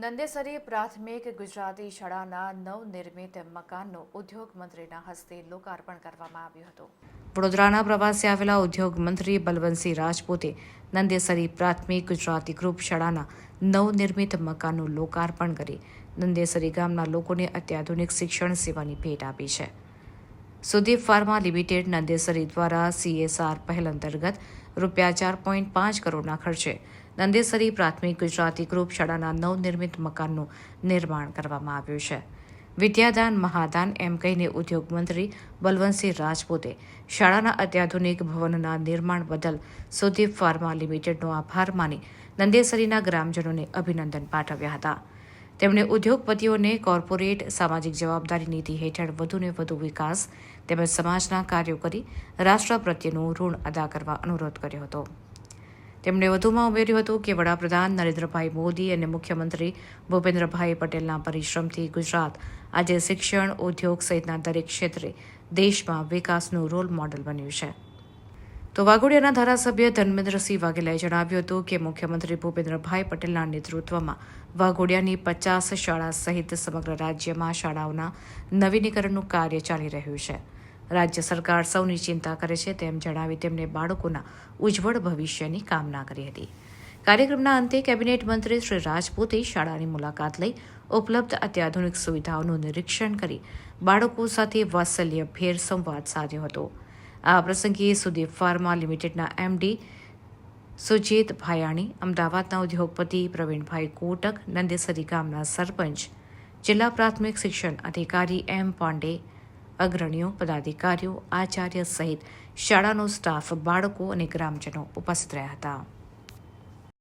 નંદેસરી પ્રાથમિક ગુજરાતી શાળાના નવનિર્મિત મકાનનું ઉદ્યોગ મંત્રીના હસ્તે લોકાર્પણ કરવામાં આવ્યું હતું. વડોદરાના પ્રવાસે આવેલા ઉદ્યોગ મંત્રી બલવંતસિંહ રાજપૂતે નંદેસરી પ્રાથમિક ગુજરાતી ગ્રુપ શાળાના નવનિર્મિત મકાનનું લોકાર્પણ કરી નંદેસરી ગામના લોકોને અત્યાધુનિક શિક્ષણ સેવાની ભેટ આપી છે. સુદીપ ફાર્મા લિમિટેડ નંદેસરી દ્વારા સીએસઆર પહેલ અંતર્ગત રૂપિયા ચાર પોઈન્ટ પાંચ કરોડના ખર્ચે નંદેસરી પ્રાથમિક ગુજરાતી ગ્રુપ શાળાના નવનિર્મિત મકાનનું નિર્માણ કરવામાં આવ્યું છે. વિદ્યાદાન મહાદાન એમ કહીને ઉદ્યોગ મંત્રી બલવંતસિંહ રાજપૂતે શાળાના અત્યાધુનિક ભવનના નિર્માણ બદલ સુદીપ ફાર્મા લિમિટેડનો આભાર માની નંદેસરીના ગ્રામજનોને અભિનંદન પાઠવ્યા હતા. તેમણે ઉદ્યોગપતિઓને કોર્પોરેટ સામાજિક જવાબદારી નીતિ હેઠળ વધુને વધુ વિકાસ તેમજ સમાજના કાર્યો કરી રાષ્ટ્ર પ્રત્યેનું ઋણ અદા કરવા અનુરોધ કર્યો હતો. તેમણે વધુમાં ઉમેર્યું હતું કે વડાપ્રધાન નરેન્દ્રભાઈ મોદી અને મુખ્યમંત્રી ભૂપેન્દ્રભાઈ પટેલના પરિશ્રમથી ગુજરાત આજે શિક્ષણ, ઉદ્યોગ સહિતના દરેક ક્ષેત્રે દેશમાં વિકાસનું રોલ મોડલ બન્યું છે. તો વાઘોડિયાના ધારાસભ્ય ધર્મેન્દ્રસિંહ વાઘેલાએ જણાવ્યું હતું કે મુખ્યમંત્રી ભૂપેન્દ્રભાઈ પટેલના નેતૃત્વમાં વાઘોડિયાની પચાસ શાળા સહિત સમગ્ર રાજ્યમાં શાળાઓના નવીનીકરણનું કાર્ય ચાલી રહ્યું છે. રાજ્ય સરકાર સૌની ચિંતા કરે છે તેમ જણાવી તેમને બાળકોના ઉજ્જવળ ભવિષ્યની કામના કરી હતી. કાર્યક્રમના અંતે કેબિનેટ મંત્રી શ્રી રાજપૂતે શાળાની મુલાકાત લઈ ઉપલબ્ધ અત્યાધુનિક સુવિધાઓનું નિરીક્ષણ કરી બાળકો સાથે વાત્સલ્યભેર સંવાદ સાધ્યો હતો. આ પ્રસંગે સુદીપ ફાર્મા લિમિટેડના એમડી સુજીત ભાયાણી, અમદાવાદના ઉદ્યોગપતિ પ્રવીણભાઈ કોટક, નંદેસરી ગામના સરપંચ, જિલ્લા પ્રાથમિક શિક્ષણ અધિકારી એમ પાંડે અગ્રણીઓ પદાધિકારીઓ આચાર્ય સહિત શાળાનો સ્ટાફ બાળકો અને ગ્રામજનો ઉપસ્થિત રહ્યા હતા.